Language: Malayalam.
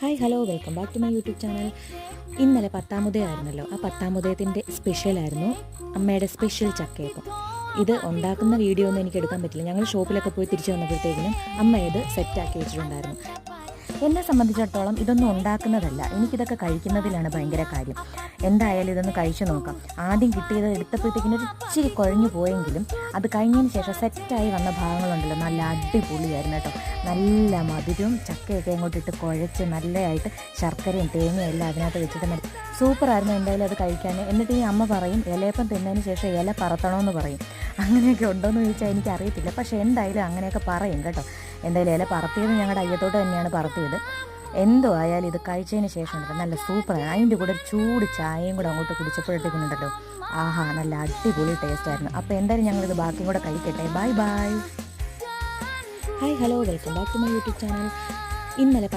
Hi hello welcome back to my YouTube channel ഇന്നലെ പത്താമുദയമായിരുന്നല്ലോ ആ പത്താമുദയത്തിന്റെ സ്പെഷ്യലായിരുന്നു അമ്മയുടെ സ്പെഷ്യൽ ചക്കയപ്പം. ഇത് ഉണ്ടാക്കുന്ന വീഡിയോ ഒന്നും എനിക്ക് എടുക്കാൻ പറ്റില്ല. ഞങ്ങൾ ഷോപ്പിലൊക്കെ പോയി തിരിച്ചു വന്നപ്പോഴത്തേക്കിനും അമ്മ ഇത് സെറ്റാക്കി വെച്ചിട്ടുണ്ടായിരുന്നു. എന്നെ സംബന്ധിച്ചിടത്തോളം ഇതൊന്നും ഉണ്ടാക്കുന്നതല്ല. എനിക്കിതൊക്കെ കഴിക്കുന്നതിലാണ് ഭയങ്കര കാര്യം. എന്തായാലും ഇതൊന്ന് കഴിച്ചു നോക്കാം. ആദ്യം കിട്ടിയത് എടുത്തപ്പോഴത്തേക്കിനും ഒരു ഇച്ചിരി കുഴഞ്ഞു പോയെങ്കിലും അത് കഴിഞ്ഞതിന് ശേഷം സെറ്റായി വന്ന ഭാഗങ്ങളുണ്ടല്ലോ നല്ല അടിപൊളിയായിരുന്നു കേട്ടോ. നല്ല മധുരവും ചക്കയൊക്കെ അങ്ങോട്ട് ഇട്ട് കുഴച്ച് നല്ലതായിട്ട് ശർക്കരയും തേങ്ങയും എല്ലാം അതിനകത്ത് വെച്ചിട്ട് മതി സൂപ്പറായിരുന്നു എന്തായാലും അത് കഴിക്കാൻ. എന്നിട്ട് ഈ അമ്മ പറയും ഇലയപ്പം തിന്നതിന് ശേഷം ഇല പറത്തണമെന്ന് പറയും. അങ്ങനെയൊക്കെ ഉണ്ടോയെന്ന് ചോദിച്ചാൽ എനിക്കറിയത്തില്ല. പക്ഷേ എന്തായാലും അങ്ങനെയൊക്കെ പറയും കേട്ടോ. എന്തായാലും ഇല പറത്തിയത് ഞങ്ങളുടെ അയ്യത്തോട്ട് തന്നെയാണ് പറത്തിയത്. എന്തോ ആയാലും ഇത് കഴിച്ചതിന് ശേഷം ഉണ്ടല്ലോ നല്ല സൂപ്പറാണ് അതിന്റെ കൂടെ ചൂട് ചായയും കൂടെ അങ്ങോട്ട് കുടിച്ചപ്പോഴത്തേക്കുണ്ടല്ലോ ആഹാ നല്ല അടിപൊളി ടേസ്റ്റ് ആയിരുന്നു. അപ്പോൾ എന്തായാലും ഞങ്ങളിത് ബാക്കിയും കൂടെ കഴിക്കട്ടെ. Bye bye hi hello welcome back to my YouTube channel ഇന്നലെ